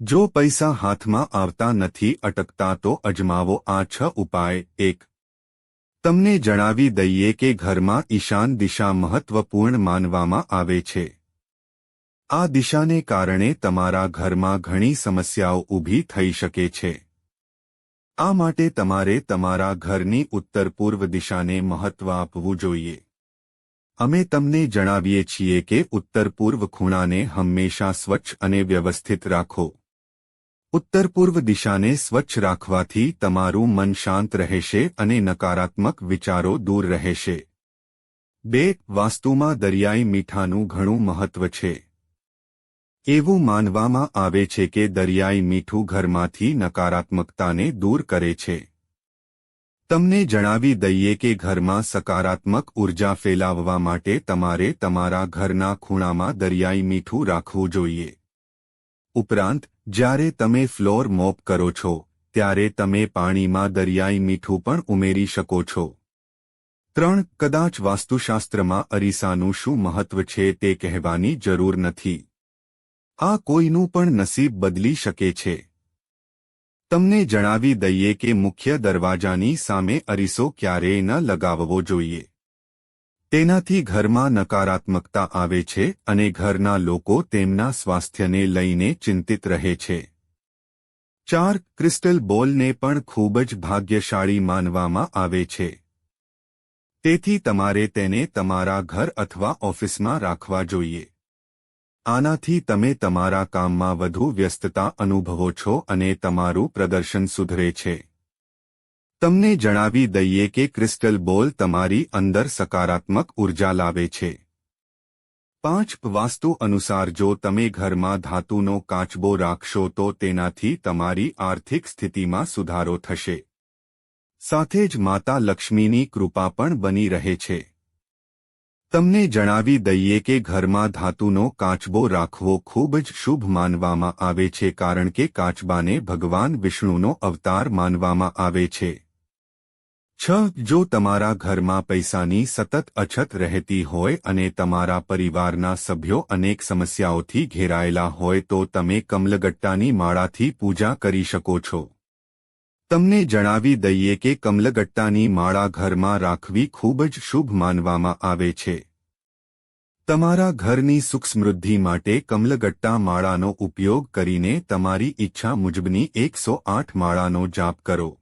જો પૈસા હાથમાં આવતા નથી અટકતા તો અજમાવો આ છ ઉપાય. એક, તમને જણાવી દઈએ કે ઘરમાં ઈશાન દિશા મહત્વપૂર્ણ માનવામાં આવે છે. આ દિશાને કારણે તમારા ઘરમાં ઘણી સમસ્યાઓ ઊભી થઈ શકે છે. આ માટે તમારે તમારા ઘરની ઉત્તર પૂર્વ દિશાને મહત્વ આપવું જોઈએ. અમે તમને જણાવીએ છીએ કે ઉત્તર પૂર્વ ખૂણાને હંમેશા સ્વચ્છ અને વ્યવસ્થિત રાખો. ઉત્તર પૂર્વ દિશાને સ્વચ્છ રાખવાથી તમારું મન શાંત રહેશે અને નકારાત્મક વિચારો દૂર રહેશે. બે, વાસ્તુમાં દરિયાઈ મીઠાનું ઘણું મહત્વ છે. એવું માનવામાં આવે છે કે દરિયાઈ મીઠું ઘરમાંથી નકારાત્મકતાને દૂર કરે છે. તમને જણાવી દઈએ કે ઘરમાં સકારાત્મક ઊર્જા ફેલાવવા માટે તમારે તમારા ઘરના ખૂણામાં દરિયાઈ મીઠું રાખવું જોઈએ. ઉપરાંત જ્યારે તમે ફ્લોર મોપ કરો છો, ત્યારે તમે પાણીમાં દરિયાઈ મીઠું પણ ઉમેરી શકો છો. ત્રણ, કદાચ વાસ્તુશાસ્ત્રમાં અરીસાનું શું મહત્વ છે તે કહેવાની જરૂર નથી. આ કોઈનું પણ નસીબ બદલી શકે છે. તમને જણાવી દઈએ કે મુખ્ય દરવાજાની સામે અરીસો ક્યારેય ન લગાવવો જોઈએ. તેનાથી ઘરમાં નકારાત્મકતા આવે છે અને ઘરના લોકો તેમના સ્વાસ્થ્યને લઈને ચિંતિત રહે છે. ચાર, ક્રિસ્ટલ બોલને પણ ખૂબ જ ભાગ્યશાળી માનવામાં આવે છે. તેથી તમારે તેને તમારા ઘર અથવા ઓફિસમાં રાખવા જોઈએ. આનાથી તમે તમારા કામમાં વધુ વ્યસ્તતા અનુભવો છો અને તમારું પ્રદર્શન સુધરે છે. તમને જણાવી દઈએ કે ક્રિસ્ટલ બોલ તમારી અંદર સકારાત્મક ઊર્જા લાવે છે. પાંચ વાસ્તુ અનુસાર જો તમે ઘરમાં ધાતુનો કાચબો રાખશો તો તેનાથી તમારી આર્થિક સ્થિતિમાં સુધારો થશે. સાથે જ માતા લક્ષ્મીની કૃપા પણ બની રહે છે. તમને જણાવી દઈએ કે ઘરમાં ધાતુનો કાચબો રાખવો ખૂબ જ શુભ માનવામાં આવે છે કારણ કે કાચબાને ભગવાન વિષ્ણુનો અવતાર માનવામાં આવે છે. છ, જો તમારા ઘરમાં પૈસાની સતત અછત રહેતી હોય અને તમારા પરિવારના સભ્યો અનેક સમસ્યાઓથી ઘેરાયેલા હોય તો તમે કમલગટ્ટાની માળાથી પૂજા કરી શકો છો. તમને જણાવી દઈએ કે કમલગટ્ટાની માળા ઘરમાં રાખવી ખૂબ જ શુભ માનવામાં આવે છે. તમારા ઘરની સુખ સમૃદ્ધિ માટે કમલગટ્ટા માળાનો ઉપયોગ કરીને તમારી ઈચ્છા મુજબની એકસો આઠ માળાનો જાપ કરો.